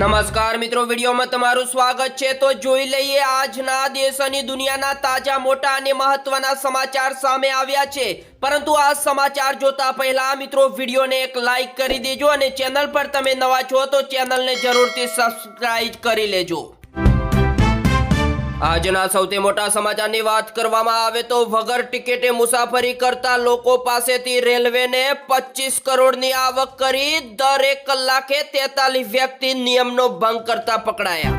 નમસ્કાર મિત્રો, વિડીયોમાં તમારું સ્વાગત છે. તો જોઈ લઈએ આજના દેશ અને દુનિયાના તાજા, મોટા અને મહત્વના સમાચાર સામે આવ્યા છે. પરંતુ આ સમાચાર જોતા પહેલા મિત્રો, વિડીયોને એક લાઇક કરી દેજો અને ચેનલ પર તમે નવા છો તો ચેનલને જરૂરથી સબસ્ક્રાઇબ કરી લેજો. આજના સૌથી મોટા સમાચારની વાત કરવામાં આવે તો વગર ટિકિટે મુસાફરી કરતા લોકો પાસેથી રેલવેને પચીસ કરોડની આવક કરી દરેક કલાકે તેતાલીસ વ્યક્તિ નિયમનો ભંગ કરતા પકડાયા.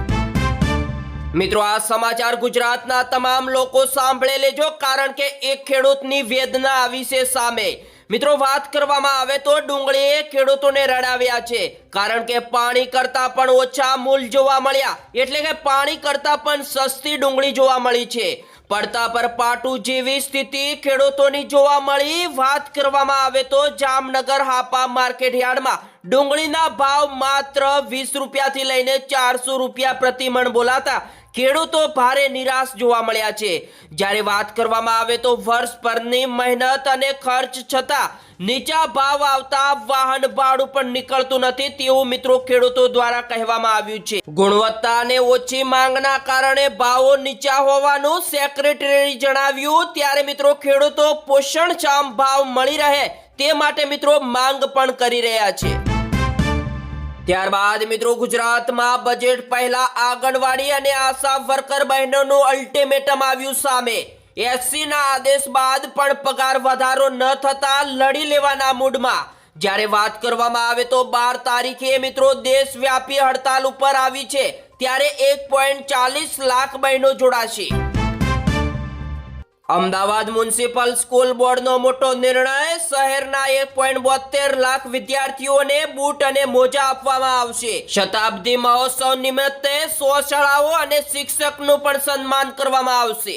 મિત્રો, આ સમાચાર ગુજરાતના તમામ લોકો સાંભળે લેજો કારણ કે એક ખેડૂતની વેદના આવી છે સામે. મિત્રો, વાત કરવામાં આવે તો ડુંગળીએ ખેડૂતોને રડાવ્યા છે. કારણ કે પાણી કરતા પણ ઓછા મૂલ જોવા મળ્યા. એટલે કે પાણી કરતા પણ સસ્તી ડુંગળી જોવા મળી છે. પડતા પર પાટું જેવી સ્થિતિ ખેડૂતોની જોવા મળી. વાત કરવામાં આવે તો જામનગર હાપા માર્કેટ યાર્ડમાં ડુંગળીના ભાવ માત્ર વીસ રૂપિયાથી લઈને ચારસો રૂપિયા પ્રતિ મણ બોલાતા ખેડૂતો ભારે નિરાશ જોવા મળ્યા છે. જ્યારે વાત કરવામાં આવે તો વર્ષ પરની મહેનત અને ખર્ચ છતાં નીચા ભાવ આવતા વાહન ભાડું પણ નીકળતું નથી તેવું મિત્રો ખેડૂતો દ્વારા કહેવામાં આવ્યું છે. ગુણવત્તા અને ઓછી માંગના કારણે ભાવો નીચા હોવાનું સેક્રેટરી જણાવ્યું. ત્યારે મિત્રો ખેડૂતો પોષણક્ષમ ભાવ મળી રહે તે માટે મિત્રો માંગ પણ કરી રહ્યા છે. ત્યારબાદ મિત્રો ગુજરાતમાં બજેટ પહેલા આંગણવાડી અને આશા વર્કર બહેનોનું અલ્ટિમેટમ આવ્યું સામે. એસસી ના આદેશ બાદ પણ પગાર વધારો ન થતા લડી લેવાના મૂડમાં. જ્યારે વાત કરવામાં આવે તો બાર તારીખે મિત્રો દેશવ્યાપી હડતાલ ઉપર આવી છે. ત્યારે એક પોઈન્ટ ચાલીસ લાખ બહેનો જોડાશે. અમદાવાદ મ્યુનિસિપલ સ્કૂલ બોર્ડનો મોટો નિર્ણય, શહેરના એક પોઈન્ટ બોતેર લાખ વિદ્યાર્થીઓને બૂટ અને મોજા આપવામાં આવશે. શતાબ્દી મહોત્સવ નિમિત્તે સો શાળાઓ અને શિક્ષકનું પણ સન્માન કરવામાં આવશે.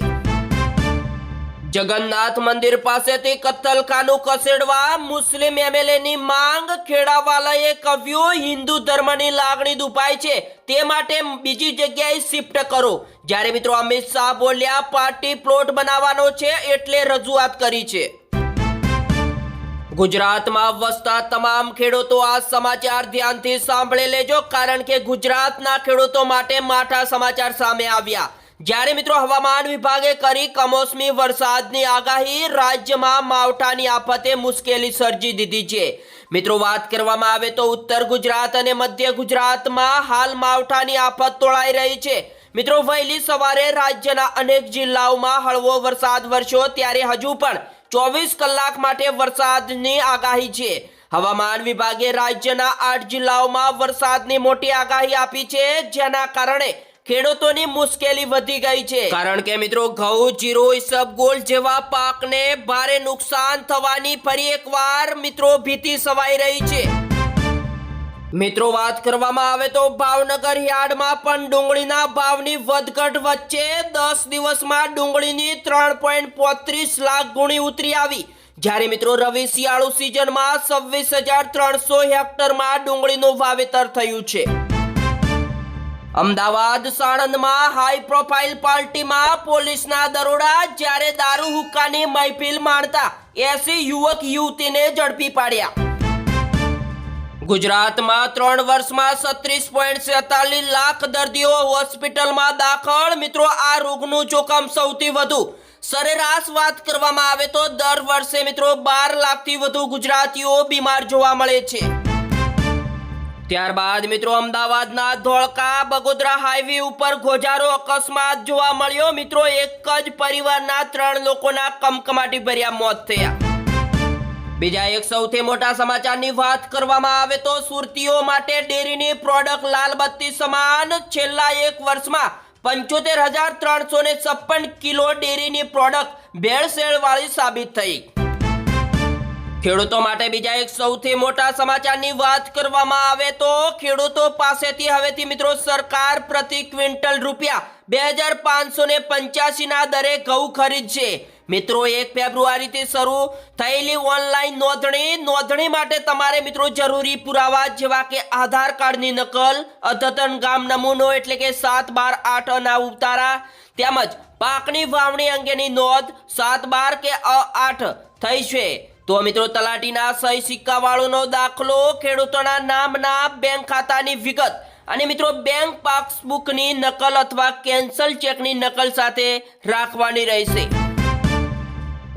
જગન્નાથ મંદિર પાસેથી કત્તલખાનું ખસેડવા મુસ્લિમ એમએલએ ની માંગ ખેડાવાલાએ કહ્યું હિન્દુ ધર્મની લાગણી દુભાય છે, તે માટે બીજી જગ્યાએ શિફ્ટ કરો. જ્યારે મિત્રો અમિત શાહ બોલ્યા, પાર્ટી પ્લોટ બનાવવાનો છે એટલે રજૂઆત કરી છે. ગુજરાતમાં વસતા તમામ ખેડૂતો આ સમાચાર ધ્યાનથી સાંભળી લેજો, કારણ કે ગુજરાતના ખેડૂતો માટે માઠા સમાચાર સામે આવ્યા. જ્યારે મિત્રો હવામાન વિભાગે કરી કમોસમી વરસાદની આગાહી, રાજ્યમાં માવઠાની આફતે મુશ્કેલી સર્જી દીધી છે. મિત્રો વાત કરવામાં આવે તો ઉત્તર ગુજરાત અને મધ્ય ગુજરાતમાં હાલ માવઠાની આફત તોળાઈ રહી છે. મિત્રો વહેલી સવારે રાજ્યના અનેક જિલ્લાઓમાં હળવો વરસાદ વરસ્યો, ત્યારે હજુ પણ ચોવીસ કલાક માટે વરસાદની આગાહી છે. હવામાન વિભાગે રાજ્યના આઠ જિલ્લાઓમાં વરસાદની મોટી આગાહી આપી છે, જેના કારણે ખેડૂતોની મુશ્કેલી વધી ગઈ છે. કારણ કે મિત્રો, ઘઉં જીરો ઇસબગોલ જેવા પાકને ભારે નુકસાન થવાની ફરી એકવાર મિત્રો ભીતિ સવાઈ રહી છે. મિત્રો, વાત કરવામાં આવે તો ભાવનગર યાર્ડમાં પણ ડુંગળીના ભાવની વધઘટ વચ્ચે દસ દિવસમાં ડુંગળીની ત્રણ પોઈન્ટ પોત્રીસ લાખ ગુણી ઉતરી આવી. જ્યારે મિત્રો, રવિ શિયાળુ સિઝનમાં છવ્વીસ હજાર ત્રણસો હેક્ટરમાં ડુંગળીનું વાવેતર થયું છે. અમદાવાદ સાણંદમાં હાઈ પ્રોફાઇલ પાર્ટીમાં પોલીસના દરોડા જ્યારે દારૂ હુક્કાની મહેફિલ માણતા એસી યુવક યુવતીને ઝડપી પાડ્યા. ગુજરાતમાં ત્રણ વર્ષમાં છત્રીસ પોઈન્ટ સેતાલીસ લાખ દર્દીઓ હોસ્પિટલમાં દાખલ. મિત્રો, આ રોગનું જોખમ સૌથી વધુ. સરેરાશ વાત કરવામાં આવે તો દર વર્ષે મિત્રો બાર લાખથી વધુ ગુજરાતીઓ બીમાર જોવા મળે છે. ત્યારબાદ મિત્રો અમદાવાદના ધોળકા બગોદરા હાઈવે ઉપર ગોજારો અકસ્માત જોવા મળ્યો. મિત્રો એક જ પરિવારના ત્રણ લોકોના કમકમાટી ભર્યા મોત થયા. બીજા એક સૌથી મોટા સમાચારની વાત કરવામાં આવે તો સુરતીઓ માટે ડેરીની પ્રોડક્ટ લાલબત્તી સમાન છેલ્લા એક વર્ષમાં પંચોતેર હજાર ત્રણસો છપ્પન કિલો ડેરીની પ્રોડક્ટ ભેળસેળ વાળી સાબિત થઈ. ખેડૂતો માટે બીજા એક સૌથી મોટા સમાચારની વાત કરવામાં આવે તો ખેડૂતો પાસેથી હવેથી મિત્રો સરકાર પ્રતિ ક્વિન્ટલ રૂપિયા બે હજાર પાંચસો ને પંચ્યાસી ના દરે ઘઉં ખરીદશે મિત્રો, એક ફેબ્રુઆરીથી શરૂ થયેલી ઓનલાઈન નોંધણી નોંધણી માટે તમારે મિત્રો જરૂરી પુરાવા જેવા કે આધાર કાર્ડની નકલ, અદ્યતન ગામ નમૂનો એટલે કે સાત બાર આઠ અના ઉતારા, તેમજ પાકની વાવણી અંગેની નોંધ સાત બાર કે અ આઠ થઈ છે. તો મિત્રો, તલાટીના સહી સિક્કાવાળોનો દાખલો ખેડૂતોના નામના બેંક ખાતાની વિગત. અને મિત્રો, બેંક પાસબુકની નકલ અથવા કેન્સલ ચેકની નકલ સાથે રાખવાની રહેશે.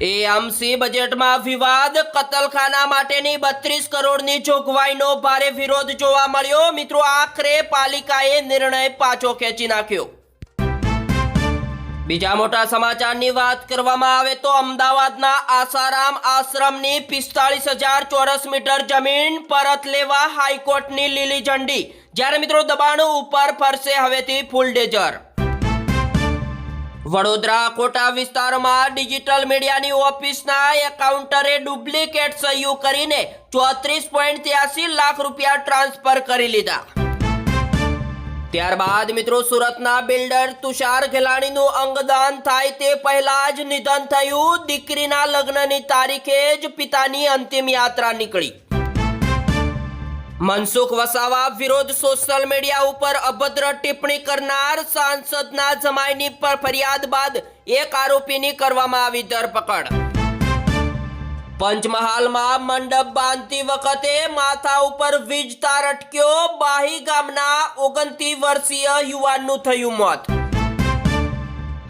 એએમસી બજેટમાં વિવાદ, કતલખાના માટેની બત્રીસ કરોડની જોગવાઈનો ભારે વિરોધ જોવા મળ્યો. મિત્રો, આખરે પાલિકાએ નિર્ણય પાછો ખેંચી નાખ્યો. બીજા મોટા સમાચારની વાત કરવામાં આવે તો અમદાવાદના આસારામ આશ્રમની પિસ્તાળીસ હજાર ચોરસ મીટર જમીન પરત લેવા હાઈકોર્ટની લીલી ઝંડી. જ્યારે મિત્રો દબાણ ઉપર ફરશે હવેથી ફૂલ ડેજર વડોદરા કોટા વિસ્તારમાં ડિજિટલ મીડિયાની ઓફિસના એકાઉન્ટરે ડુપ્લિકેટ સહયોગ કરીને ચોત્રીસ લાખ રૂપિયા ટ્રાન્સફર કરી લીધા. ત્યારબાદ મિત્રો સુરતના બિલ્ડર તુષાર ખેલાણીનું અંગદાન થાય તે પહેલા જ નિધન થયું. દીકરીના લગ્નની તારીખે જ પિતાની અંતિમ યાત્રા નીકળી. મનસુખ વસાવા વિરોધ સોશિયલ મીડિયા ઉપર અભદ્ર ટિપ્પણી કરનાર સાંસદના જમાઈની પર ફરિયાદ બાદ એક આરોપીની કરવામાં આવી ધરપકડ. પંચમહાલમાં મંડપ બાંધતી વખતે માથા ઉપર વીજ તાર અટક્યો બાહી ગામના ઓગણત્રીસ વર્ષીય યુવાનનું થયું મોત.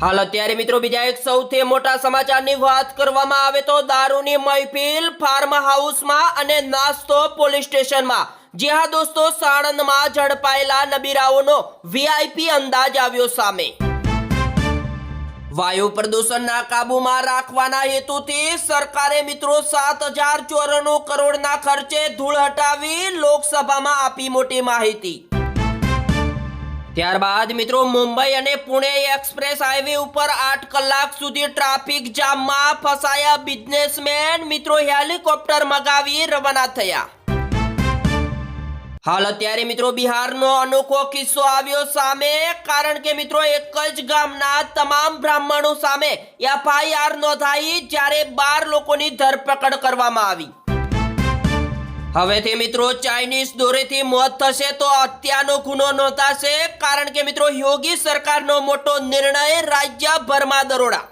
હાલ અત્યારે મિત્રો બીજા એક સૌથી મોટા સમાચારની વાત કરવામાં આવે તો દારૂની મહેફિલ ફાર્મ હાઉસમાં અને નાસ્તો પોલીસ સ્ટેશનમાં. જે હા દોસ્તો, સાણંદમાં ઝડપાયેલા નબીરાઓનો વીઆઈપી અંદાજ આવ્યો સામે. વાયુ પ્રદૂષણના કાબુમાં રાખવાના હેતુથી સરકારે મિત્રો સાત હજાર ચોરાણું કરોડના ખર્ચે ધૂળ હટાવી લોકસભામાં આપી મોટી માહિતી. ત્યારબાદ મિત્રો મુંબઈ અને પુણે એક્સપ્રેસ હાઈવે ઉપર આઠ કલાક સુધી ટ્રાફિક જામમાં ફસાયા બિઝનેસમેન મિત્રો હેલિકોપ્ટર મગાવી રવાના થયા. હાલ અત્યારે મિત્રો બિહારનો અનોખો કિસ્સો આવ્યો સામે, કારણ કે મિત્રો એક જ ગામના તમામ બ્રાહ્મણો સામે એફઆઈઆર નોંધાઈ જ્યારે બાર લોકોની ધરપકડ કરવામાં આવી. હવેથી મિત્રો ચાઇનીઝ દોરેથી મોત થશે તો હત્યાનો ગુનો નોંધાશે, કારણ કે મિત્રો યોગી સરકારનો મોટો નિર્ણય રાજ્યભરમાં દરોડા.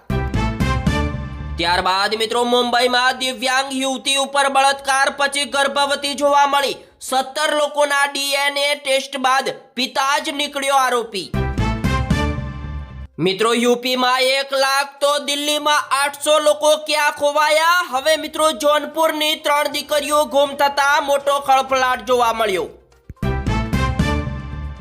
ત્યારબાદ મિત્રો મુંબઈમાં દિવ્યાંગ યુવતી ઉપર બળાત્કાર, પછી ગર્ભવતી જોવા મળી. સત્તર લોકોના ડીએનએ ટેસ્ટ બાદ પિતા જ નીકળ્યો આરોપી. મિત્રો યુપીમાં એક લાખ તો દિલ્હીમાં આઠસો લોકો ક્યાં ખોવાયા? હવે મિત્રો જોનપુરની ત્રણ દીકરીઓ ગુમ થતા મોટો ખળફળાટ જોવા મળ્યો.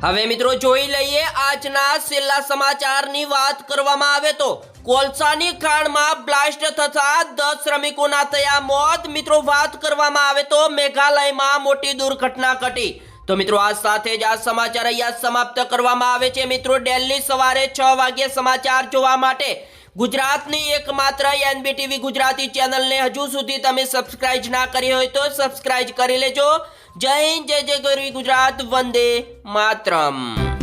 હવે મિત્રો જોઈ લઈએ આજના છેલ્લા સમાચારની વાત કરવામાં આવે તો કોલસાની ખાણમાં બ્લાસ્ટ થતા દસ શ્રમિકોના થયા મોત. મિત્રો, વાત કરવામાં આવે તો મેઘાલયમાં મોટી દુર્ઘટના ઘટી. તો મિત્રો, આ સાથે જ આ સમાચાર અહીંયા સમાપ્ત કરવામાં આવે છે. મિત્રો, ડેલની સવારે છ વાગ્યે સમાચાર જોવા માટે ગુજરાતની એકમાત્ર એનબીટીવી ગુજરાતી ચેનલને હજુ સુધી તમે સબસ્ક્રાઇબ ના કરી હોય તો સબસ્ક્રાઇબ કરી લેજો. જય હિન્દ, જય જય ગરવી ગુજરાત, વંદે માતરમ.